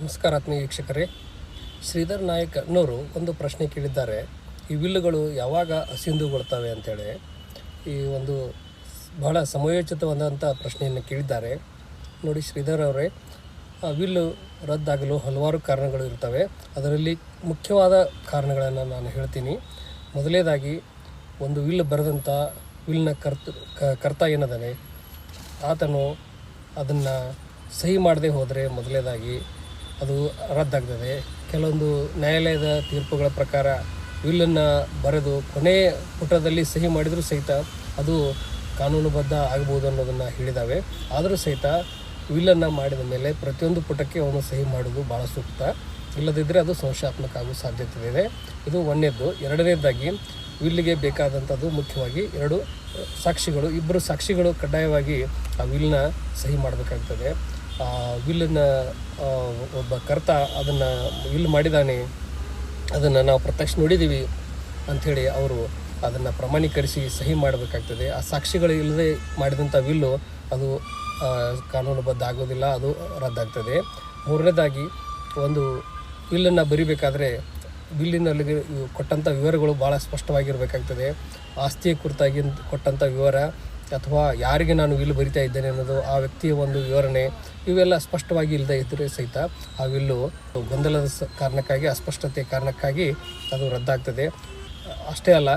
ನಮಸ್ಕಾರ ಆತ್ಮೀಯ ವೀಕ್ಷಕರೇ. ಶ್ರೀಧರ್ ನಾಯಕ್ ಅನ್ನೋರು ಒಂದು ಪ್ರಶ್ನೆ ಕೇಳಿದ್ದಾರೆ. ಈ ವಿಲ್ಲುಗಳು ಯಾವಾಗ ಅಸಿಂಧುಗೊಳ್ತವೆ ಅಂತೇಳಿ. ಈ ಒಂದು ಬಹಳ ಸಮಯೋಚಿತವಾದಂಥ ಪ್ರಶ್ನೆಯನ್ನು ಕೇಳಿದ್ದಾರೆ. ನೋಡಿ ಶ್ರೀಧರ್ ಅವರೇ, ಆ ವಿಲ್ಲು ರದ್ದಾಗಲು ಹಲವಾರು ಕಾರಣಗಳು ಇರ್ತವೆ. ಅದರಲ್ಲಿ ಮುಖ್ಯವಾದ ಕಾರಣಗಳನ್ನು ನಾನು ಹೇಳ್ತೀನಿ. ಮೊದಲನೇದಾಗಿ ಒಂದು ವಿಲ್ ಬರೆದಂಥ ವಿಲ್ನ ಕರ್ತ ಕರ್ತ ಏನದಾನೆ? ಆತನು ಅದನ್ನು ಸಹಿ ಮಾಡದೆ ಹೋದರೆ ಮೊದಲನೇದಾಗಿ ಅದು ರದ್ದಾಗ್ತದೆ. ಕೆಲವೊಂದು ನ್ಯಾಯಾಲಯದ ತೀರ್ಪುಗಳ ಪ್ರಕಾರ ವಿಲ್ಲನ್ನು ಬರೆದು ಕೊನೆ ಪುಟದಲ್ಲಿ ಸಹಿ ಮಾಡಿದರೂ ಸಹಿತ ಅದು ಕಾನೂನುಬದ್ಧ ಆಗ್ಬೋದು ಅನ್ನೋದನ್ನು ಹೇಳಿದ್ದಾವೆ ಆದರೂ ಸಹಿತ ವಿಲ್ಲನ್ನು ಮಾಡಿದ ಮೇಲೆ ಪ್ರತಿಯೊಂದು ಪುಟಕ್ಕೆ ಅವನು ಸಹಿ ಮಾಡೋದು ಭಾಳ ಸೂಕ್ತ. ಇಲ್ಲದಿದ್ದರೆ ಅದು ಸಂಶಯಾತ್ಮಕ ಆಗೋ ಸಾಧ್ಯತೆ ಇದೆ. ಇದು ಒಂದನೇದ್ದು ಎರಡನೇದಾಗಿ ವಿಲ್ಲಿಗೆ ಬೇಕಾದಂಥದ್ದು ಮುಖ್ಯವಾಗಿ ಎರಡು ಸಾಕ್ಷಿಗಳು ಇಬ್ಬರು ಸಾಕ್ಷಿಗಳು ಕಡ್ಡಾಯವಾಗಿ ಆ ವಿಲ್ನ ಸಹಿ ಮಾಡಬೇಕಾಗ್ತದೆ. ವಿಲ್ಲನ್ನು ಒಬ್ಬ ಕರ್ತ ಅದನ್ನು ವಿಲ್ ಮಾಡಿದ್ದಾನೆ ಅದನ್ನು ನಾವು ಪ್ರತ್ಯಕ್ಷ ನೋಡಿದ್ದೀವಿ ಅಂಥೇಳಿ ಅವರು ಅದನ್ನು ಪ್ರಮಾಣೀಕರಿಸಿ ಸಹಿ ಮಾಡಬೇಕಾಗ್ತದೆ. ಆ ಸಾಕ್ಷಿಗಳು ಇಲ್ಲದೆ ಮಾಡಿದಂಥ ವಿಲ್ಲು ಅದು ಆ, ಕಾನೂನುಬದ್ಧ ಆಗೋದಿಲ್ಲ ಅದು ರದ್ದಾಗ್ತದೆ. ಮೂರನೇದಾಗಿ ಒಂದು ವಿಲ್ಲನ್ನು ಬರಿಬೇಕಾದ್ರೆ ಬಿಲ್ಲಿನಲ್ಲಿ ಕೊಟ್ಟಂಥ ವಿವರಗಳು ಭಾಳ ಸ್ಪಷ್ಟವಾಗಿರಬೇಕಾಗ್ತದೆ. ಆಸ್ತಿಯ ಕುರಿತಾಗಿ ಕೊಟ್ಟಂಥ ವಿವರ ಅಥವಾ ಯಾರಿಗೆ ನಾನು ವಿಲ್ ಬರಿತಾ ಇದ್ದೇನೆ ಅನ್ನೋದು ಆ ವ್ಯಕ್ತಿಯ ಒಂದು ವಿವರಣೆ ಇವೆಲ್ಲ ಸ್ಪಷ್ಟವಾಗಿ ಇಲ್ಲದೆ ಇದ್ದರೆ ಸಹಿತ ಆ ವಿಲ್ಲು ಗೊಂದಲದ ಕಾರಣಕ್ಕಾಗಿ ಅಸ್ಪಷ್ಟತೆ ಕಾರಣಕ್ಕಾಗಿ ಅದು ರದ್ದಾಗ್ತದೆ. ಅಷ್ಟೇ ಅಲ್ಲ,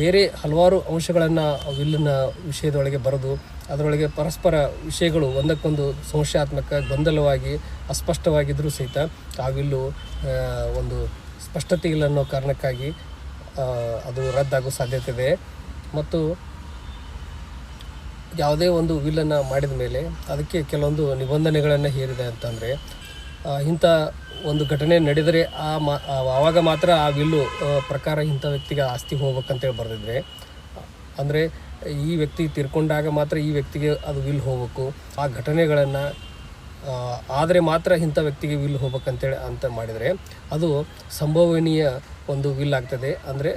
ಬೇರೆ ಹಲವಾರು ಅಂಶಗಳನ್ನು ವಿಲ್ಲಿನ ವಿಷಯದೊಳಗೆ ಬರೆದು ಅದರೊಳಗೆ ಪರಸ್ಪರ ವಿಷಯಗಳು ಒಂದಕ್ಕೊಂದು ಸಂಶಯಾತ್ಮಕ ಗೊಂದಲವಾಗಿ, ಅಸ್ಪಷ್ಟವಾಗಿದ್ದರೂ ಸಹಿತ ಆ ವಿಲ್ಲು ಒಂದು ಸ್ಪಷ್ಟತೆ ಇಲ್ಲ ಅನ್ನೋ ಕಾರಣಕ್ಕಾಗಿ ಅದು ರದ್ದಾಗೋ ಸಾಧ್ಯತೆ ಇದೆ. ಮತ್ತು ಯಾವುದೇ ಒಂದು ವಿಲ್ಲನ್ನು ಮಾಡಿದ ಮೇಲೆ ಅದಕ್ಕೆ ಕೆಲವೊಂದು ನಿಬಂಧನೆಗಳನ್ನು ಹೇರಿದೆ ಅಂತಂದರೆ ಇಂಥ ಒಂದು ಘಟನೆ ನಡೆದರೆ ಆ ಮಾ ಆವಾಗ ಮಾತ್ರ ಆ ವಿಲ್ಲು ಪ್ರಕಾರ ಇಂಥ ವ್ಯಕ್ತಿಗೆ ಆಸ್ತಿ ಹೋಗ್ಬೇಕಂತೇಳಿ ಬರೆದಿದ್ರೆ, ಅಂದರೆ ಈ ವ್ಯಕ್ತಿ ತೀರ್ಕೊಂಡಾಗ ಮಾತ್ರ ಈ ವ್ಯಕ್ತಿಗೆ ಅದು ವಿಲ್ ಹೋಗ್ಬೇಕು, ಆ ಘಟನೆಗಳನ್ನು ಆದರೆ ಮಾತ್ರ ಇಂಥ ವ್ಯಕ್ತಿಗೆ ವಿಲ್ ಹೋಗ್ಬೇಕಂತೇಳಿ ಅಂತ ಮಾಡಿದರೆ ಅದು ಸಂಭವನೀಯ ಒಂದು ವಿಲ್ ಆಗ್ತದೆ, ಅಂದರೆ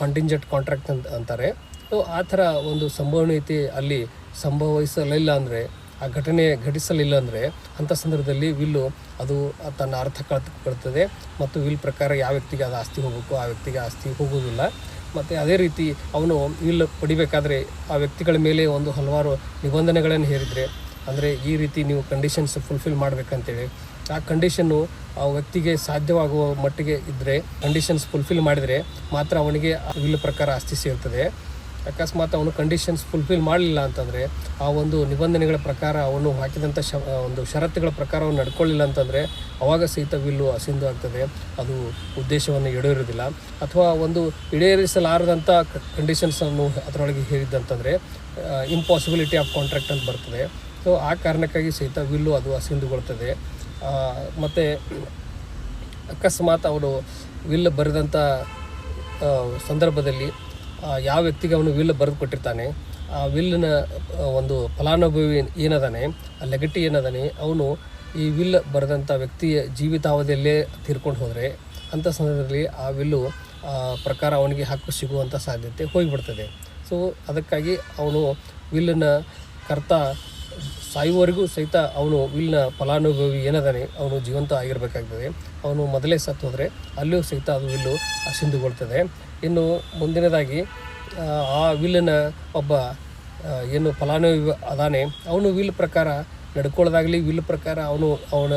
ಕಂಟಿಂಜೆಂಟ್ ಕಾಂಟ್ರಾಕ್ಟ್ ಅಂತ, ಅಂತಾರೆ. ಆ ಥರ ಒಂದು ಸಂಭವನೀಯತೆ ಅಲ್ಲಿ ಸಂಭವಿಸಲಿಲ್ಲ ಅಂದರೆ, ಆ ಘಟನೆ ಘಟಿಸಲಿಲ್ಲ ಅಂದರೆ ಅಂಥ ಸಂದರ್ಭದಲ್ಲಿ ವಿಲ್ಲು ಅದು ತನ್ನ ಅರ್ಥ ಕಳ್ಕೊಳ್ತದೆ ಮತ್ತು ವಿಲ್ ಪ್ರಕಾರ ಯಾವ ವ್ಯಕ್ತಿಗೆ ಅದು ಆಸ್ತಿ ಹೋಗಬೇಕು, ಆ ವ್ಯಕ್ತಿಗೆ ಆಸ್ತಿ ಹೋಗುವುದಿಲ್ಲ. ಮತ್ತು ಅದೇ ರೀತಿ ಅವನು ವಿಲ್ ಪಡಿಬೇಕಾದ್ರೆ ಆ ವ್ಯಕ್ತಿಗಳ ಮೇಲೆ ಒಂದು ಹಲವಾರು ನಿಬಂಧನೆಗಳನ್ನು ಹೇರಿದರೆ, ಅಂದರೆ ಈ ರೀತಿ ನೀವು ಕಂಡೀಷನ್ಸ್ ಫುಲ್ಫಿಲ್ ಮಾಡಬೇಕಂತೇಳಿ. ಆ ಕಂಡೀಷನ್ನು ಆ ವ್ಯಕ್ತಿಗೆ ಸಾಧ್ಯವಾಗುವ ಮಟ್ಟಿಗೆ ಇದ್ದರೆ ಕಂಡೀಷನ್ಸ್ ಫುಲ್ಫಿಲ್ ಮಾಡಿದರೆ ಮಾತ್ರ ಅವನಿಗೆ ವಿಲ್ ಪ್ರಕಾರ ಆಸ್ತಿ ಸೇರ್ತದೆ. ಅಕಸ್ಮಾತ್ ಅವನು ಕಂಡೀಷನ್ಸ್ ಫುಲ್ಫಿಲ್ ಮಾಡಲಿಲ್ಲ ಅಂತಂದರೆ ಆ ಒಂದು ನಿಬಂಧನೆಗಳ ಪ್ರಕಾರ ಅವನು ಹಾಕಿದಂಥ ಶ ಒಂದು ಷರತ್ತುಗಳ ಪ್ರಕಾರ ಅವನು ನಡ್ಕೊಳ್ಳಿಲ್ಲ ಅಂತಂದರೆ ಅವಾಗ ಸಹಿತ ವಿಲ್ಲು ಅಸಿಂಧು ಆಗ್ತದೆ. ಅದು ಉದ್ದೇಶವನ್ನು ಈಡೇರೋದಿಲ್ಲ ಅಥವಾ ಒಂದು ಈಡೇರಿಸಲಾರದಂಥ ಕಂಡೀಷನ್ಸನ್ನು ಅದರೊಳಗೆ ಹೇಳಿದ್ದಂತಂದರೆ ಇಂಪಾಸಿಬಿಲಿಟಿ ಆಫ್ ಕಾಂಟ್ರಾಕ್ಟ್ ಅಂತ ಬರ್ತದೆ. ಸೊ ಆ ಕಾರಣಕ್ಕಾಗಿ ಸಹಿತ ವಿಲ್ಲು ಅದು ಅಸಿಂಧುಗೊಳ್ತದೆ. ಮತ್ತು ಅಕಸ್ಮಾತ್ ಅವರು ವಿಲ್ ಬರೆದಂಥ ಸಂದರ್ಭದಲ್ಲಿ ಯಾವ ವ್ಯಕ್ತಿಗೆ ಅವನು ವಿಲ್ ಬರೆದು ಕೊಟ್ಟಿರ್ತಾನೆ, ಆ ವಿಲ್ನ ಒಂದು ಫಲಾನುಭವಿ ಏನದಾನೆ, ಆ ಲೆಗಟಿ ಏನದಾನೆ, ಅವನು ಈ ವಿಲ್ ಬರೆದಂಥ ವ್ಯಕ್ತಿಯ ಜೀವಿತಾವಧಿಯಲ್ಲೇ ತೀರ್ಕೊಂಡು ಹೋದರೆ ಅಂಥ ಸಂದರ್ಭದಲ್ಲಿ ಆ ವಿಲ್ಲು ಪ್ರಕಾರ ಅವನಿಗೆ ಹಕ್ಕು ಸಿಗುವಂಥ ಸಾಧ್ಯತೆ ಹೋಗಿಬಿಡ್ತದೆ. ಸೊ ಅದಕ್ಕಾಗಿ ಅವನು ವಿಲ್ಲನ ಕರ್ತ ಸಾಯುವವರೆಗೂ ಸಹಿತ ಅವನು ವಿಲ್ನ ಫಲಾನುಭವಿ ಏನದಾನೆ, ಅವನು ಜೀವಂತ ಆಗಿರಬೇಕಾಗ್ತದೆ. ಅವನು ಮೊದಲೇ ಸತ್ತು ಹೋದರೆ, ಅಲ್ಲಿಯೂ ಸಹಿತ ಅದು ವಿಲ್ಲು ಅಸಿಂಧುಗೊಳ್ತದೆ ಇನ್ನು ಮುಂದಿನದಾಗಿ ಆ, ವಿಲ್ಲನ ಒಬ್ಬ ಏನು ಫಲಾನುಭವಿ ಅದಾನೆ. ಅವನು ವಿಲ್ ಪ್ರಕಾರ ನಡ್ಕೊಳ್ಳೋದಾಗಲಿ ವಿಲ್ ಪ್ರಕಾರ ಅವನು ಅವನ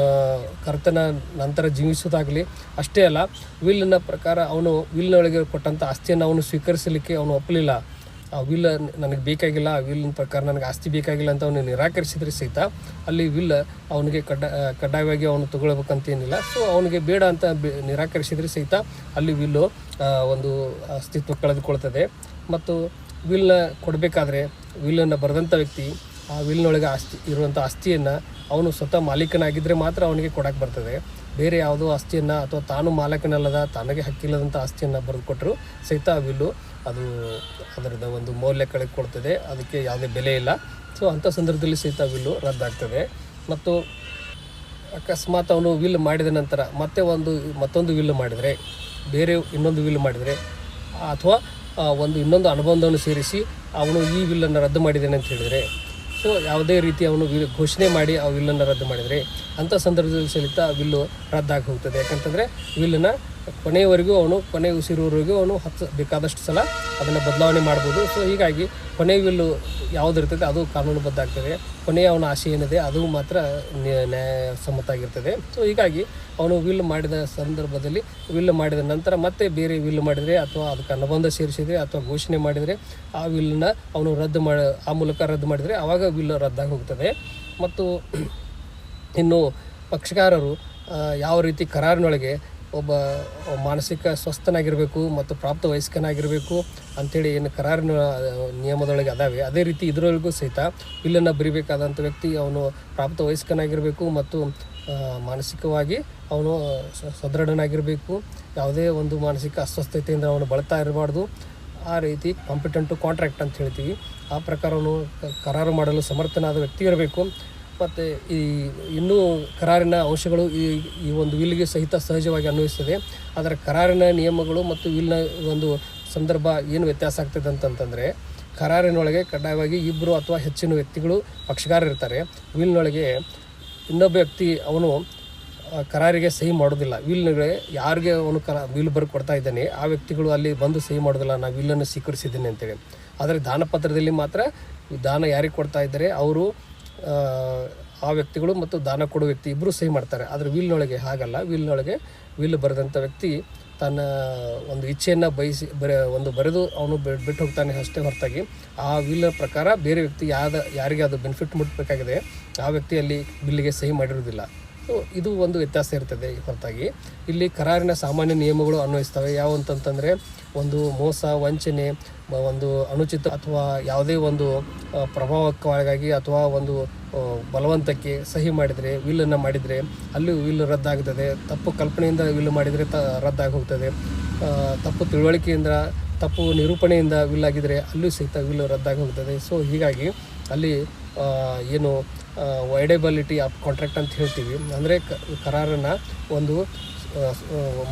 ಕರ್ತನ ನಂತರ ಜೀವಿಸೋದಾಗಲಿ ಅಷ್ಟೇ ಅಲ್ಲ ವಿಲ್ಲಿನ ಪ್ರಕಾರ ಅವನು ವಿಲ್ನೊಳಗೆ ಕೊಟ್ಟಂಥ ಆಸ್ತಿಯನ್ನು ಅವನು ಸ್ವೀಕರಿಸಲಿಕ್ಕೆ ಅವನು ಒಪ್ಪಲಿಲ್ಲ. ಆ ವಿಲ್ ನನಗೆ ಬೇಕಾಗಿಲ್ಲ, ಆ ವಿಲ್ಲಿನ ಪ್ರಕಾರ ನನಗೆ ಆಸ್ತಿ ಬೇಕಾಗಿಲ್ಲ ಅಂತ ಅವನು ನಿರಾಕರಿಸಿದ್ರೆ ಸಹಿತ ಅಲ್ಲಿ ವಿಲ್ ಅವನಿಗೆ ಕಡ್ಡ, ಕಡ್ಡಾಯವಾಗಿ ಅವನು ತಗೊಳ್ಬೇಕಂತೇನಿಲ್ಲ. ಸೊ ಅವನಿಗೆ ಬೇಡ ಅಂತ ನಿರಾಕರಿಸಿದ್ರೆ ಸಹಿತ ಅಲ್ಲಿ ವಿಲ್ಲು ಒಂದು ಅಸ್ತಿತ್ವ ಕಳೆದುಕೊಳ್ತದೆ. ಮತ್ತು ವಿಲ್ನ ಕೊಡಬೇಕಾದ್ರೆ ವಿಲ್ಲನ್ನು ಬರೆದಂಥ ವ್ಯಕ್ತಿ ಆ ವಿಲ್ನೊಳಗೆ ಆಸ್ತಿ ಇರುವಂಥ ಆಸ್ತಿಯನ್ನು ಅವನು ಸ್ವತಃ ಮಾಲೀಕನಾಗಿದ್ದರೆ ಮಾತ್ರ ಅವನಿಗೆ ಕೊಡಕ್ಕೆ ಬರ್ತದೆ. ಬೇರೆ ಯಾವುದೋ ಆಸ್ತಿಯನ್ನು ಅಥವಾ ತಾನು ಮಾಲಕನಲ್ಲದ ತನಗೆ ಹಕ್ಕಿಲ್ಲದಂಥ ಆಸ್ತಿಯನ್ನು ಬರೆದುಕೊಟ್ಟರು ಸಹಿತ ಆ ವಿಲ್ಲು ಅದು ಅದರದ ಒಂದು ಮೌಲ್ಯ ಕಳೆದುಕೊಳ್ತದೆ ಅದಕ್ಕೆ ಯಾವುದೇ ಬೆಲೆ ಇಲ್ಲ. ಸೊ ಅಂಥ ಸಂದರ್ಭದಲ್ಲಿ ಸಹಿತ ವಿಲ್ಲು ರದ್ದಾಗ್ತದೆ. ಮತ್ತು ಅಕಸ್ಮಾತ್ ಅವನು ವಿಲ್ ಮಾಡಿದ ನಂತರ ಮತ್ತೆ ಒಂದು, ಮತ್ತೊಂದು ವಿಲ್ ಮಾಡಿದರೆ, ಬೇರೆ ಇನ್ನೊಂದು ವಿಲ್ ಮಾಡಿದರೆ, ಅಥವಾ ಒಂದು ಇನ್ನೊಂದು ಅನುಬಂಧವನ್ನು ಸೇರಿಸಿ ಅವನು ಈ ವಿಲ್ಲನ್ನು ರದ್ದು ಮಾಡಿದ್ದೇನೆ ಅಂತ ಹೇಳಿದರೆ ಸೊ ಯಾವುದೇ ರೀತಿ ಅವನು ಘೋಷಣೆ ಮಾಡಿ ಆ ವಿಲ್ಲನ್ನು ರದ್ದು ಮಾಡಿದರೆ, ಅಂಥ ಸಂದರ್ಭದಲ್ಲಿ ಸಲಿತ ವಿಲ್ಲು ರದ್ದಾಗಿ ಹೋಗ್ತದೆ. ಯಾಕಂತಂದರೆ ವಿಲ್ಲನ್ನು ಕೊನೆಯವರೆಗೂ ಅವನು, ಕೊನೆ ಉಸಿರುವವರೆಗೂ ಅವನು ಹತ್ತು, ಬೇಕಾದಷ್ಟು ಸಲ ಅದನ್ನು ಬದಲಾವಣೆ ಮಾಡ್ಬೋದು. ಸೊ ಹೀಗಾಗಿ ಕೊನೆ ವಿಲ್ಲು ಯಾವುದಿರ್ತದೆ ಅದು ಕಾನೂನುಬದ್ಧ ಆಗ್ತದೆ ಕೊನೆಯ ಅವನ ಆಸೆ ಏನಿದೆ ಅದು ಮಾತ್ರ ನ್ಯಾಯ ನ್ಯಾಯಸಮ್ಮತ ಆಗಿರ್ತದೆ ಸೊ ಹೀಗಾಗಿ ಅವನು ವಿಲ್ ಮಾಡಿದ ಸಂದರ್ಭದಲ್ಲಿ ವಿಲ್ ಮಾಡಿದ ನಂತರ ಮತ್ತೆ ಬೇರೆ ವಿಲ್ ಮಾಡಿದರೆ ಅಥವಾ ಅದಕ್ಕೆ ಅನುಬಂಧ ಸೇರಿಸಿದರೆ ಅಥವಾ ಘೋಷಣೆ ಮಾಡಿದರೆ ಆ ವಿಲ್ನ ಅವನು ರದ್ದು ಮಾಡಿ ಆ ಮೂಲಕ ರದ್ದು ಮಾಡಿದರೆ ಆವಾಗ ವಿಲ್ ರದ್ದಾಗಿ ಹೋಗ್ತದೆ. ಮತ್ತು ಇನ್ನು ಪಕ್ಷಕಾರರು ಯಾವ ರೀತಿ ಕರಾರಿನೊಳಗೆ ಒಬ್ಬ ಮಾನಸಿಕ ಸ್ವಸ್ಥನಾಗಿರಬೇಕು ಮತ್ತು ಪ್ರಾಪ್ತ ವಯಸ್ಕನಾಗಿರಬೇಕು ಅಂಥೇಳಿ ಏನು ಕರಾರಿನ ನಿಯಮದೊಳಗೆ ಅದಾವೆ. ಅದೇ ರೀತಿ ಇದರೊಳಗೂ ಸಹಿತ ಬಿಲ್ಲನ್ನು ಬರಿಬೇಕಾದಂಥ ವ್ಯಕ್ತಿ ಅವನು ಪ್ರಾಪ್ತ ವಯಸ್ಕನಾಗಿರಬೇಕು ಮತ್ತು ಮಾನಸಿಕವಾಗಿ ಅವನು ಸದೃಢನಾಗಿರಬೇಕು. ಯಾವುದೇ ಒಂದು ಮಾನಸಿಕ ಅಸ್ವಸ್ಥತೆಯಿಂದ ಅವನು ಬಳತಾ ಇರಬಾರ್ದು. ಆ ರೀತಿ ಕಾಂಪಿಟೆಂಟು ಕಾಂಟ್ರಾಕ್ಟ್ ಅಂತ ಹೇಳ್ತೀವಿ. ಆ ಪ್ರಕಾರವನ್ನು ಕರಾರು ಮಾಡಲು ಸಮರ್ಥನಾದ ವ್ಯಕ್ತಿ ಇರಬೇಕು. ಮತ್ತು ಈ ಇನ್ನೂ ಕರಾರಿನ ಅಂಶಗಳು ಈ ಈ ಒಂದು ವಿಲ್ಗೆ ಸಹಿತ ಸಹಜವಾಗಿ ಅನ್ವಯಿಸ್ತದೆ. ಅದರ ಕರಾರಿನ ನಿಯಮಗಳು ಮತ್ತು ವಿಲ್ನ ಒಂದು ಸಂದರ್ಭ ಏನು ವ್ಯತ್ಯಾಸ ಆಗ್ತದೆ ಅಂತಂತಂದರೆ, ಕರಾರಿನೊಳಗೆ ಕಡ್ಡಾಯವಾಗಿ ಇಬ್ಬರು ಅಥವಾ ಹೆಚ್ಚಿನ ವ್ಯಕ್ತಿಗಳು ಪಕ್ಷಗಾರ ಇರ್ತಾರೆ. ವಿಲ್ನೊಳಗೆ ಇನ್ನೊಬ್ಬ ವ್ಯಕ್ತಿ ಅವನು ಕರಾರಿಗೆ ಸಹಿ ಮಾಡೋದಿಲ್ಲ. ವಿಲ್ನೊಳಗೆ ಯಾರಿಗೆ ಅವನು ಕರ, ವಿಲ್ ಬರ್ ಕೊಡ್ತಾ ಇದ್ದಾನೆ, ಆ ವ್ಯಕ್ತಿಗಳು ಅಲ್ಲಿ ಬಂದು ಸಹಿ ಮಾಡೋದಿಲ್ಲ ನಾನು ವಿಲ್ಲನ್ನು ಸ್ವೀಕರಿಸಿದ್ದೇನೆ ಅಂತೇಳಿ. ಆದರೆ ದಾನಪತ್ರದಲ್ಲಿ ಮಾತ್ರ ದಾನ ಯಾರಿಗೆ ಕೊಡ್ತಾ ಇದ್ದಾರೆ? ಅವರು ಆ, ವ್ಯಕ್ತಿಗಳು ಮತ್ತು ದಾನ ಕೊಡೋ ವ್ಯಕ್ತಿ ಇಬ್ಬರು ಸಹಿ ಮಾಡ್ತಾರೆ. ಆದರೆ ವಿಲ್ನೊಳಗೆ ಹಾಗಲ್ಲ. ವಿಲ್ನೊಳಗೆ ವಿಲ್ ಬರೆದಂಥ ವ್ಯಕ್ತಿ ತನ್ನ ಒಂದು ಇಚ್ಛೆಯನ್ನು ಬಯಸಿ ಬರೆ ಒಂದು ಬರೆದು ಅವನು ಬಿಟ್ಟು ಹೋಗ್ತಾನೆ ಅಷ್ಟೇ ಹೊರತಾಗಿ. ಆ ವಿಲ್ ಪ್ರಕಾರ ಬೇರೆ ವ್ಯಕ್ತಿ ಯಾವ್ದು ಯಾರಿಗೆ ಅದು ಬೆನಿಫಿಟ್ ಮುಟ್ಟಬೇಕಾಗಿದೆ ಆ ವ್ಯಕ್ತಿಯಲ್ಲಿ ಬಿಲ್ಲಿಗೆ ಸಹಿ ಮಾಡಿರೋದಿಲ್ಲ ಇದು ಒಂದು ವ್ಯತ್ಯಾಸ ಇರ್ತದೆ ಹೊರತಾಗಿ. ಇಲ್ಲಿ ಕರಾರಿನ ಸಾಮಾನ್ಯ ನಿಯಮಗಳು ಅನ್ವಯಿಸ್ತವೆ. ಯಾವ ಅಂತಂತಂದರೆ, ಒಂದು ಮೋಸ, ವಂಚನೆ ಒಂದು ಅನುಚಿತ ಅಥವಾ ಯಾವುದೇ ಒಂದು ಪ್ರಭಾವಕ್ಕೊಳಗಾಗಿ ಅಥವಾ ಒಂದು ಬಲವಂತಕ್ಕೆ ಸಹಿ ಮಾಡಿದರೆ, ವಿಲ್ಲನ್ನು ಮಾಡಿದರೆ, ಅಲ್ಲಿ ವಿಲ್ ರದ್ದಾಗ್ತದೆ. ತಪ್ಪು ಕಲ್ಪನೆಯಿಂದ ವಿಲ್ ಮಾಡಿದರೆ ತ ರದ್ದಾಗಿ ಹೋಗ್ತದೆ ತಪ್ಪು ತಿಳುವಳಿಕೆಯಿಂದ, ತಪ್ಪು ನಿರೂಪಣೆಯಿಂದ ವಿಲ್ ಆಗಿದರೆ ಅಲ್ಲೂ ಸಹಿತ ವಿಲ್ ರದ್ದಾಗಿ ಹೋಗ್ತದೆ ಸೊ ಹೀಗಾಗಿ ಅಲ್ಲಿ ಏನು ವೈಡೆಬಲಿಟಿ ಆಫ್ ಕಾಂಟ್ರಾಕ್ಟ್ ಅಂತ ಹೇಳ್ತೀವಿ. ಅಂದರೆ ಕರಾರನ್ನು ಒಂದು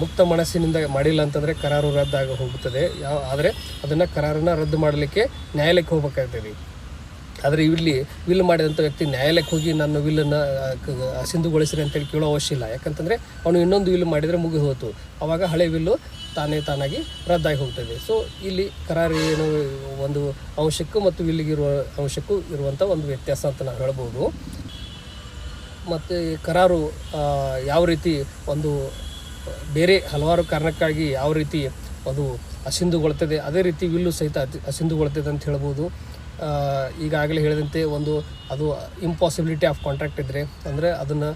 ಮುಕ್ತ ಮನಸ್ಸಿನಿಂದ ಮಾಡಿಲ್ಲ ಅಂತಂದರೆ ಕರಾರು ರದ್ದಾಗಿ ಹೋಗುತ್ತದೆ. ಯಾವ ಆದರೆ ಅದನ್ನು ಕರಾರನ್ನು ರದ್ದು ಮಾಡಲಿಕ್ಕೆ ನ್ಯಾಯಾಲಯಕ್ಕೆ ಹೋಗ್ಬೇಕಾಗ್ತದೆ. ಆದರೆ ಇಲ್ಲಿ ವಿಲ್ ಮಾಡಿದಂಥ ವ್ಯಕ್ತಿ ನ್ಯಾಯಾಲಯಕ್ಕೆ ಹೋಗಿ ನನ್ನ ವಿಲ್ಲನ್ನು ಅಸಿಂಧುಗೊಳಿಸ್ರಿ ಅಂತೇಳಿ ಕೇಳೋ ಅವಶ್ಯ ಇಲ್ಲ. ಯಾಕಂತಂದರೆ ಅವನು ಇನ್ನೊಂದು ವಿಲ್ ಮಾಡಿದರೆ ಮುಗಿದು ಹೋಯ್ತು ಆವಾಗ ಹಳೆ ವಿಲ್ಲು ತಾನೇ ತಾನಾಗಿ ರದ್ದಾಗಿ ಹೋಗ್ತದೆ. ಸೊ ಇಲ್ಲಿ ಕರಾರು ಏನು ಒಂದು ಅಂಶಕ್ಕೂ ಮತ್ತು ಇಲ್ಲಿಗಿರುವ ಅಂಶಕ್ಕೂ ಇರುವಂಥ ಒಂದು ವ್ಯತ್ಯಾಸ ಅಂತ ನಾವು ಹೇಳ್ಬೋದು. ಮತ್ತು ಕರಾರು ಯಾವ ರೀತಿ ಒಂದು ಬೇರೆ ಹಲವಾರು ಕಾರಣಕ್ಕಾಗಿ ಯಾವ ರೀತಿ ಅದು ಅಸಿಂಧುಗೊಳ್ತದೆ, ಅದೇ ರೀತಿ ವಿಲ್ಲು ಸಹಿತ ಅಸಿಂಧುಗೊಳ್ತದೆ ಅಂತ ಹೇಳ್ಬೋದು. ಈಗಾಗಲೇ ಹೇಳಿದಂತೆ ಒಂದು ಅದು ಇಂಪಾಸಿಬಿಲಿಟಿ ಆಫ್ ಕಾಂಟ್ರಾಕ್ಟ್ ಇದ್ದರೆ ಅಂದರೆ ಅದನ್ನು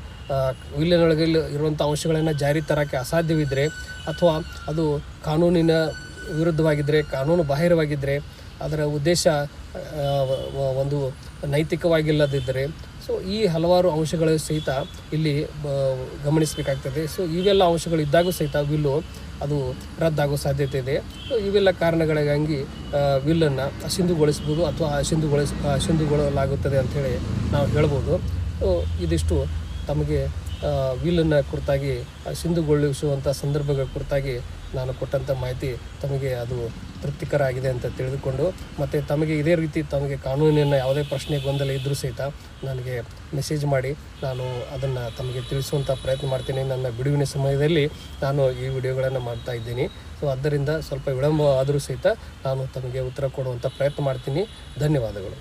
ವಿಲ್ಲಿನೊಳಗೆ ಇರುವಂಥ ಅಂಶಗಳನ್ನು ಜಾರಿ ತರೋಕ್ಕೆ ಅಸಾಧ್ಯವಿದ್ದರೆ ಅಥವಾ ಅದು ಕಾನೂನಿನ ವಿರುದ್ಧವಾಗಿದ್ದರೆ ಕಾನೂನು ಬಾಹಿರವಾಗಿದ್ದರೆ ಅದರ ಉದ್ದೇಶ ಒಂದು ನೈತಿಕವಾಗಿಲ್ಲದಿದ್ದರೆ, ಸೊ ಈ ಹಲವಾರು ಅಂಶಗಳು ಸಹಿತ ಇಲ್ಲಿ ಗಮನಿಸಬೇಕಾಗ್ತದೆ. ಸೊ ಇವೆಲ್ಲ ಅಂಶಗಳು ಇದ್ದಾಗೂ ಸಹಿತ ವಿಲ್ಲು ಅದು ರದ್ದಾಗೋ ಸಾಧ್ಯತೆ ಇದೆ. ಇವೆಲ್ಲ ಕಾರಣಗಳಿಗಾಗಿ ವಿಲ್ಲನ್ನು ಅಸಿಂಧುಗೊಳಿಸ್ಬೋದು ಅಥವಾ ಅಸಿಂಧುಗೊಳಿಸ್ ಅಸಿಂಧುಗೊಳ್ಳಲಾಗುತ್ತದೆ ಅಂಥೇಳಿ ನಾವು ಹೇಳ್ಬೋದು. ಇದಿಷ್ಟು ತಮಗೆ ವಿಲ್ಲನ್ನು ಕುರಿತಾಗಿ, ಸಿಂಧುಗೊಳಿಸುವಂಥ ಸಂದರ್ಭಗಳ ಕುರಿತಾಗಿ ನಾನು ಕೊಟ್ಟಂಥ ಮಾಹಿತಿ ತಮಗೆ ಅದು ತೃಪ್ತಿಕರ ಆಗಿದೆ ಅಂತ ತಿಳಿದುಕೊಂಡು ಮತ್ತು ತಮಗೆ ಇದೇ ರೀತಿ ತಮಗೆ ಕಾನೂನಿನ ಯಾವುದೇ ಪ್ರಶ್ನೆ ಗೊಂದಲ ಇದ್ದರೂ ಸಹಿತ ನನಗೆ ಮೆಸೇಜ್ ಮಾಡಿ ನಾನು ಅದನ್ನು ತಮಗೆ ತಿಳಿಸುವಂಥ ಪ್ರಯತ್ನ ಮಾಡ್ತೀನಿ. ನನ್ನ ಬಿಡುವಿನ ಸಮಯದಲ್ಲಿ ನಾನು ಈ ವಿಡಿಯೋಗಳನ್ನು ಮಾಡ್ತಾ ಇದ್ದೀನಿ. ಸೊ ಅದರಿಂದ ಸ್ವಲ್ಪ ವಿಳಂಬ ಆದರೂ ಸಹಿತ ನಾನು ತಮಗೆ ಉತ್ತರ ಕೊಡುವಂಥ ಪ್ರಯತ್ನ ಮಾಡ್ತೀನಿ. ಧನ್ಯವಾದಗಳು.